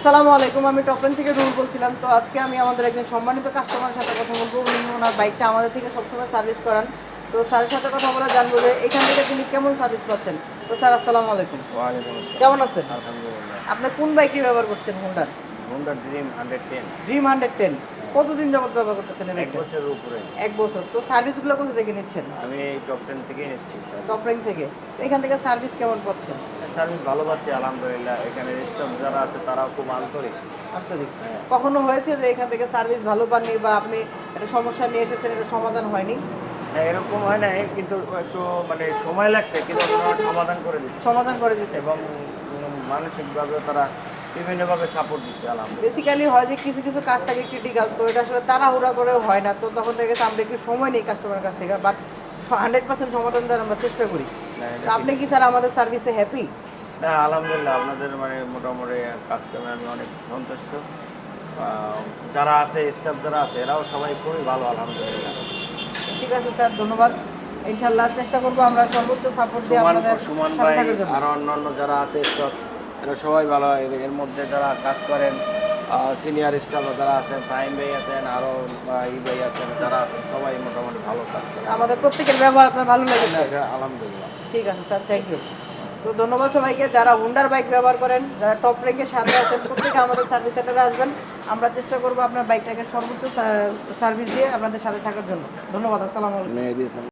আসসালামু আলাইকুম আমি টপেন থেকে রুল বলছিলাম। তো আজকে আমি আমাদের একজন সম্মানিত কাস্টমারের সাথে কথা বলব। উনি ওনার বাইকটা আমাদের থেকে সবসময় সার্ভিস করান। তো স্যারের সাথে কথা বলে জানব যে এখান থেকে তিনি কেমন সার্ভিস পাচ্ছেন? তো স্যার আসসালামু আলাইকুম। কেমন আছেন? আলহামদুলিল্লাহ। আপনি কোন বাইকটি ব্যবহার করছেন হোন্ডার Honda Dream hundred ten Dream hundred ten কতদিন যাবত ব্যবহার করতেছেন এক বছরের উপরে। এক বছর। তো সার্ভিসগুলো কোথা থেকে নিচ্ছেন? আমি এই টপ টেন থেকেই নিচ্ছি টপরিং থেকে। এখান থেকে সার্ভিস কেমন পাচ্ছেন? সার্ভিস ভালো পাচ্ছি আলহামদুলিল্লাহ। এখানে স্টাফ যারা আছে তারাও খুব আন্তরিক। আন্তরিক। কখনো হয়েছে যে এখান থেকে সার্ভিস ভালো পাননি বা আপনি একটা সমস্যা নিয়ে এসেছেন এটা সমাধান হয়নি? হ্যাঁ, এরকম হয় না কিন্তু একটু মানে সময় লাগছে কিন্তু সমাধান করে দিচ্ছে সমাধান করে দিচ্ছে এবং মানসিকভাবে তারা বিভিন্নভাবে সাপোর্ট দিচ্ছে আলহামদুলিল্লাহ। বেসিক্যালি হয় যে কিছু কিছু কাজ থাকে ক্রিটিক্যাল তো এটা আসলে তাড়াহুড়া করেও হয় না। তো তখন থেকে আমরা একটু সময় নেই কাস্টমারের কাছ থেকে বাট হান্ড্রেড পার্সেন্ট সমাধান দেওয়ার আমরা চেষ্টা করি। আপনি কি স্যার আমাদের সার্ভিসে হ্যাপি না আলহামদুলিল্লাহ আপনাদের মানে মোটামুটি আমি অনেক সন্তুষ্ট। যারা আছে স্টাফ যারা আছে এরাও সবাই খুবই ভালো আলহামদুলিল্লাহ। ঠিক আছে স্যার ধন্যবাদ। ইনশাল্লাহ চেষ্টা করব আমরা সর্বোচ্চ সাপোর্ট দিয়ে সুমান ভাই আর অন্যান্য যারা আছে স্টাফ এরা সবাই ভালো। এর মধ্যে যারা কাজ করেন সিনিয়র স্টাফ যারা আছেন ফাহিম ভাই আছেন আরও ই ভাই আছেন যারা আছেন সবাই মোটামুটি ভালো কাজ করেন আমাদের প্রত্যেকের ব্যবহার আপনার ভালো লাগে আলহামদুলিল্লাহ। ঠিক আছে স্যার থ্যাংক ইউ তো ধন্যবাদ সবাইকে যারা হুন্ডার বাইক ব্যবহার করেন যারা টপ র্যাঙ্কের সাথে আছেন প্রত্যেকে আমাদের সার্ভিস সেন্টারে আসবেন। আমরা চেষ্টা করব আপনার বাইকটাকে সর্বোচ্চ সার্ভিস দিয়ে আপনাদের সাথে থাকার জন্য। ধন্যবাদ আসসালামু আলাইকুম।